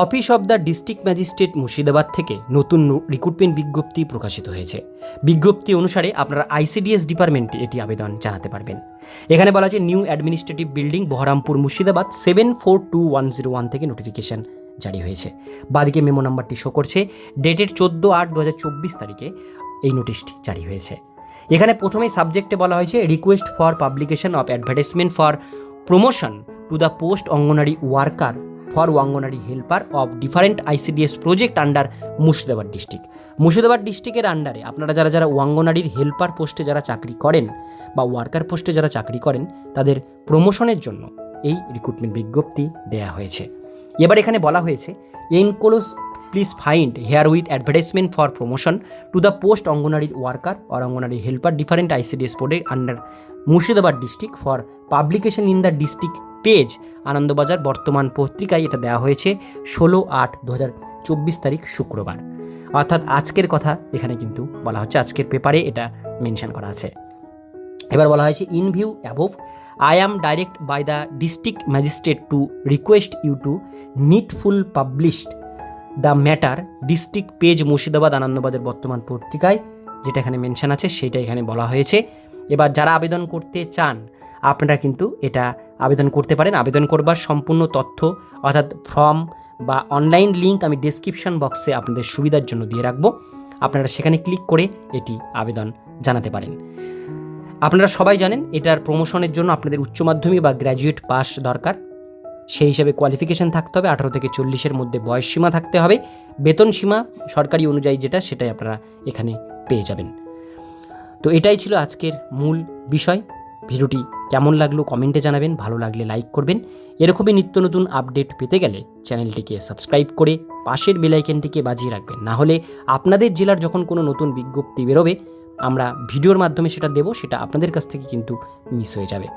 Office of the district magistrate Murshidabad থেকে নতুন recruitment বিজ্ঞপ্তি প্রকাশিত হয়েছে। বিজ্ঞপ্তি অনুসারে আপনারা আইসিডিএস ডিপার্টমেন্টে এটি আবেদন জানাতে পারবেন। এখানে বলা আছে new administrative building, Baharampur, Murshidabad seven four two one zero one থেকে নোটিফিকেশন জারি হয়েছে। বাদিকে মেমো নাম্বারটি শো করছে। ডেটের চোদ্দ আট দু তারিখে এই নোটিশটি জারি হয়েছে। এখানে প্রথমেই সাবজেক্টে বলা হয়েছে request for publication of advertisement for promotion to the post anganwadi worker for anganwadi helper of different ICDS project under Murshidabad district. Murshidabad ডিস্ট্রিক্টের আন্ডারে আপনারা যারা যারা ওয়াঙ্গনারির হেল্পার পোস্টে যারা চাকরি করেন বা ওয়ার্কার পোস্টে যারা চাকরি করেন, তাদের প্রমোশনের জন্য এই রিক্রুটমেন্ট বিজ্ঞপ্তি দেয়া হয়েছে। এবার এখানে বলা হয়েছে, enclosed, please find here with advertisement for promotion to the post অঙ্গনারীর worker or anganwadi helper different ICDS বোর্ডে under Murshidabad district for publication in the district page Anandabazar Bartaman পত্রিকায় এটা দেওয়া হয়েছে ষোলো আট দু হাজার চব্বিশ তারিখ শুক্রবার। অর্থাৎ আজকের কথা এখানে কিন্তু বলা হচ্ছে, আজকের পেপারে এটা মেনশন করা আছে। এবার বলা হয়েছে, in view above, I am directed by the district magistrate to request you to needful published the matter district page Murshidabad আনন্দবাদের Bartaman পত্রিকায়। যেটা এখানে মেনশন আছে, সেটা এখানে বলা হয়েছে। এবার যারা আবেদন করতে চান, আপনারা কিন্তু এটা আবেদন করতে পারেন। আবেদন করবার সম্পূর্ণ তথ্য, অর্থাৎ ফর্ম বা অনলাইন লিঙ্ক আমি ডেসক্রিপশন বক্সে আপনাদের সুবিধার জন্য দিয়ে রাখব। আপনারা সেখানে ক্লিক করে এটি আবেদন জানাতে পারেন। আপনারা সবাই জানেন এটার প্রমোশনের জন্য আপনাদের উচ্চ মাধ্যমিক বা গ্র্যাজুয়েট পাস দরকার। সেই হিসাবে কোয়ালিফিকেশন থাকতে হবে, আঠারো থেকে চল্লিশের মধ্যে বয়স সীমা থাকতে হবে। বেতন সীমা সরকারি অনুযায়ী যেটা, সেটাই আপনারা এখানে পেয়ে যাবেন। তো এটাই ছিল আজকের মূল বিষয়। ভিডিওটি কেমন লাগল কমেন্টে জানাবেন, ভালো লাগলে লাইক করবেন। এরকমই নিত্য নতুন আপডেট পেতে গেলে চ্যানেলটিকে সাবস্ক্রাইব করে পাশের বেলাইকেনটিকে বাজিয়ে রাখবেন। না হলে আপনাদের জেলার যখন কোনো নতুন বিজ্ঞপ্তি বেরোবে, আমরা ভিডিওর মাধ্যমে সেটা দেব, সেটা আপনাদের কাছ থেকে কিন্তু মিস হয়ে যাবে।